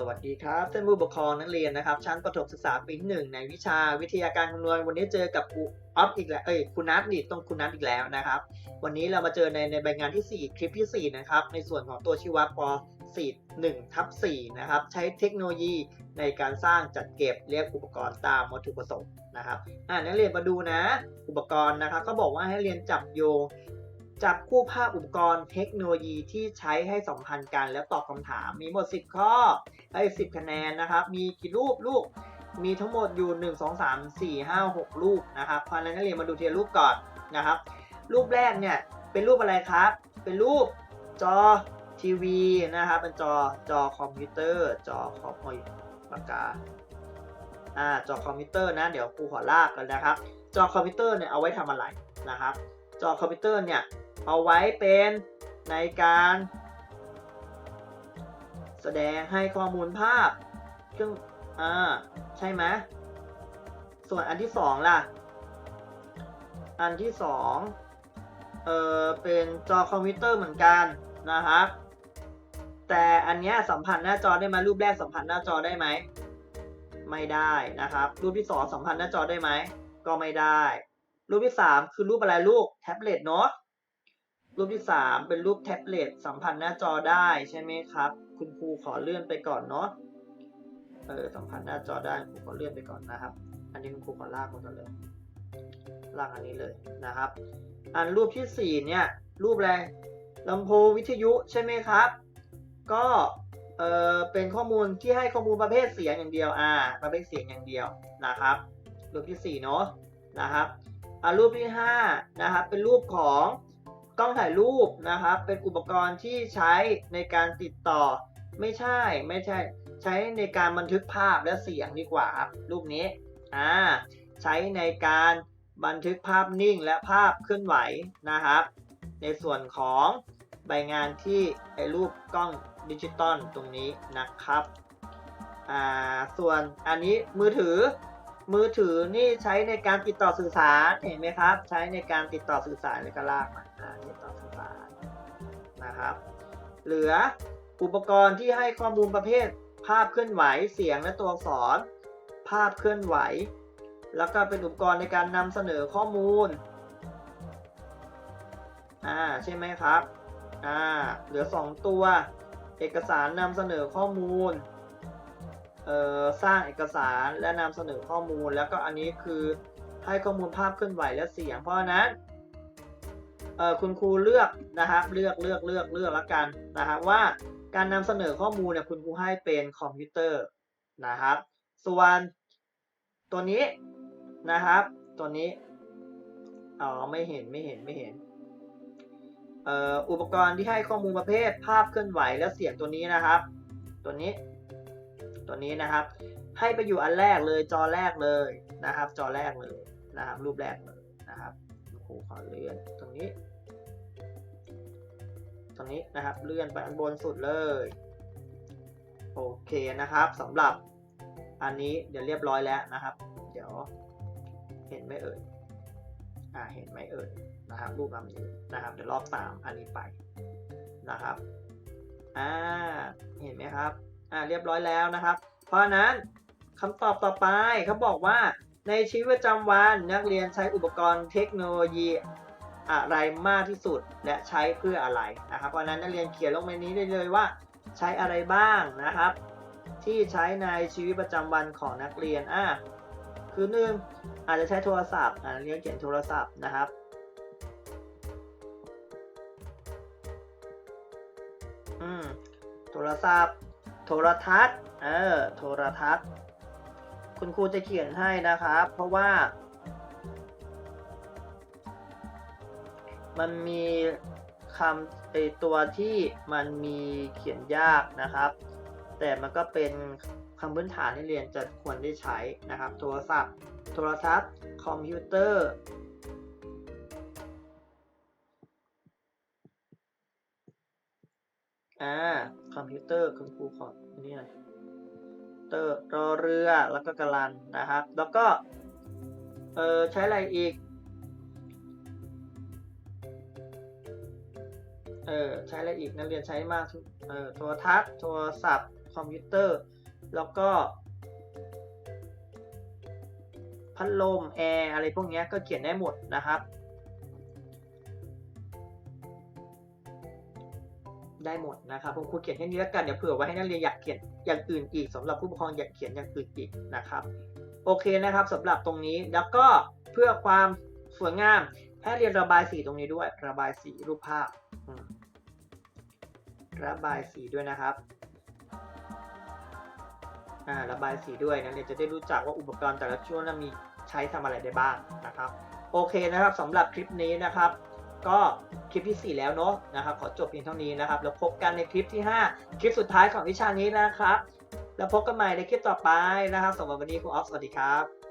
สวัสดีครับท่านผู้ปกครองนักเรียนนะครับ ชั้นประถมศึกษาปีที่หนึ่งในวิชาวิทยาการคำนวณวันนี้เจอกับครูออฟอีกแล้วเอ้ยคุณนัทนี่ต้องคุณนัทอีกแล้วนะครับ วันนี้เรามาเจอในในใบงานที่ 4 คลิปที่ 4 นะครับ ในส่วนของตัวชีวป .4 1ทับ4นะครับ ใช้เทคโนโลยีในการสร้างจัดเก็บเรียกอุปกรณ์ตามวัตถุประสงค์นะครับอ่านักเรียนมาดูนะ อุปกรณ์นะครับเขาบอกว่าให้เรียนจับโยง จับคู่ภาพอุปกรณ์เทคโนโลยีที่ใช้ให้สัมพันธ์กันแล้วตอบคำถาม มีหมด 10 ข้อได้10 คะแนนนะครับ มีกี่รูปลูก มีทั้งหมดอยู่ 1 2 3 4 5 6 รูปนะครับเพราะฉะนั้นนักเรียนมาดูทีละรูปก่อนนะครับ รูปแรกเนี่ยเป็นรูปอะไรครับ เป็นรูปจอทีวีนะครับเป็นจอจอคอมพิวเตอร์ จอคอมโอ้ยปากกาอ่าจอคอมพิวเตอร์นะเดี๋ยวครูขอลากกันนะครับ จอคอมพิวเตอร์เนี่ยเอาไว้ทำอะไรนะครับ จอคอมพิวเตอร์เนี่ย เอาไว้เป็นในการแสดงให้ข้อมูลภาพซึ่งอ่าใช่ไหมส่วนอันที่สองล่ะ อันที่สองเออเป็นจอคอมพิวเตอร์เหมือนกันนะครับ แต่อันเนี้ยสัมผัสหน้าจอได้ไหมรูปแรกสัมผัสหน้าจอได้ไหม ไม่ได้นะครับ รูปที่สองสัมผัสหน้าจอได้ไหม ก็ไม่ได้ รูปที่สามคือรูปอะไรลูกแท็บเล็ตเนาะ รูปที่สามเป็นรูปแท็บเล็ตสัมผัสหน้าจอได้ใช่ไหมครับ คุณครูขอเลื่อนไปก่อนเนาะเออสัมผัสหน้าจอได้ครูขอเลื่อนไปก่อนนะครับ อันนี้คุณครูขอลากมาก่อนเลยลากอันนี้เลยนะครับ อันรูปที่สี่เนี่ย รูปอะไรลำโพงวิทยุใช่ไหมครับ ก็เออเป็นข้อมูลที่ให้ข้อมูลประเภทเสียงอย่างเดียวอ่าประเภทเสียงอย่างเดียวนะครับ รูปที่สี่เนาะนะครับอ่ารูปที่ห้านะครับเป็นรูปของ กล้องถ่ายรูปนะครับ เป็นอุปกรณ์ที่ใช้ในการติดต่อ ไม่ใช่ไม่ใช่ ใช้ในการบันทึกภาพและเสียงดีกว่าครับรูปนี้อ่าใช้ในการบันทึกภาพนิ่งและภาพเคลื่อนไหวนะครับ ในส่วนของใบงานที่ไอรูปกล้องดิจิตอลตรงนี้นะครับอ่าส่วนอันนี้มือถือ มือถือนี่ใช้ในการติดต่อสื่อสารเห็นไหมครับ ใช้ในการติดต่อสื่อสารในกระลากมาติดต่อสื่อสารนะครับ เหลืออุปกรณ์ที่ให้ข้อมูลประเภท ภาพเคลื่อนไหวเสียงและตัวอักษร ภาพเคลื่อนไหว แล้วก็เป็นอุปกรณ์ในการนำเสนอข้อมูลอ่าใช่ไหมครับอ่าเหลือ 2 ตัว เอกสารนำเสนอข้อมูล สร้างเอกสารและนำเสนอข้อมูล แล้วก็อันนี้คือให้ข้อมูลภาพเคลื่อนไหวและเสียง เพราะนั้นคุณครูเลือกนะครับเลือกเลือกเลือกเลือกแล้วกันนะครับว่าการนำเสนอข้อมูลเนี่ยคุณครูให้เป็นคอมพิวเตอร์นะครับ ส่วนตัวนี้นะครับ ตัวนี้อ๋อไม่เห็นไม่เห็นไม่เห็นอุปกรณ์ที่ให้ข้อมูลประเภทภาพเคลื่อนไหวและเสียงตัวนี้นะครับ ตัวนี้ ตัวนี้นะครับ ให้ไปอยู่อันแรกเลยจอแรกเลยนะครับ จอแรกเลยนะครับ รูปแรกเลยนะครับครูขอเลื่อนตรงนี้ตรงนี้นะครับ เลื่อนไปอันบนสุดเลยโอเคนะครับสำหรับอันนี้เดี๋ยวเรียบร้อยแล้วนะครับ เดี๋ยวเห็นไหมเอ่ยอ่าเห็นไหมเอ่ยนะครับ รูปลำนี้นะครับ เดี๋ยวรอบสามอันนี้ไปนะครับอ่าเห็นไหมครับ อ่าเรียบร้อยแล้วนะครับ เพราะนั้นคำตอบต่อไปเขาบอกว่าในชีวิตประจำวันนักเรียนใช้อุปกรณ์เทคโนโลยีอะไรมากที่สุดและใช้เพื่ออะไรนะครับเพราะนั้นนักเรียนเขียนลงในนี้ได้เลยว่า ใช้อะไรบ้างนะครับ ที่ใช้ในชีวิตประจำวันของนักเรียนอะคือหนึ่งอาจจะใช้โทรศัพท์อ่านักเรียนเขียนโทรศัพท์นะครับอืมโทรศัพท์ โทรทัศน์ เออ โทรทัศน์ คุณครูจะเขียนให้นะครับ เพราะว่า มันมีคำไอตัวที่มันมีเขียนยากนะครับ แต่มันก็เป็นคำพื้นฐานที่เรียนจะควรได้ใช้นะครับ โทรศัพท์ โทรทัศน์ คอมพิวเตอร์ อมพิวเตอร์คุณครูขออันนี้หน่อยเตอร์รอเรือแล้วก็กระลันนะครับ แล้วก็ เออใช้อะไรอีก เออใช้อะไรอีกนักเรียนใช้มากทุกเออโทรทัศน์โทรศัพท์คอมพิวเตอร์ แล้วก็ พัดลมแอร์อะไรพวกนี้ก็เขียนได้หมดนะครับ ได้หมดนะครับผมครูเขียนแค่นี้แล้วกันเดี๋ยวเผื่อไว้ให้นักเรียนอยากเขียนอย่างอื่นอีกสำหรับผู้ปกครองอยากเขียนอย่างอื่นอีกนะครับ โอเคนะครับสำหรับตรงนี้แล้วก็เพื่อความสวยงามให้เรียนระบายสีตรงนี้ด้วย ระบายสีรูปภาพระบายสีด้วยนะครับระบายสีด้วยนักเรียนจะได้รู้จักว่าอุปกรณ์แต่ละช่วงนั้นมีใช้ทำอะไรได้บ้างนะครับ โอเคนะครับสำหรับคลิปนี้นะครับ ก็คลิปที่ 4 แล้วเนาะนะครับ ขอจบเพียงเท่านี้นะครับ แล้วพบกันในคลิปที่ 5 คลิปสุดท้ายของวิชานี้นะครับ แล้วพบกันใหม่ในคลิปต่อไปนะครับสำหรับวันนี้ครูออฟสวัสดีครับ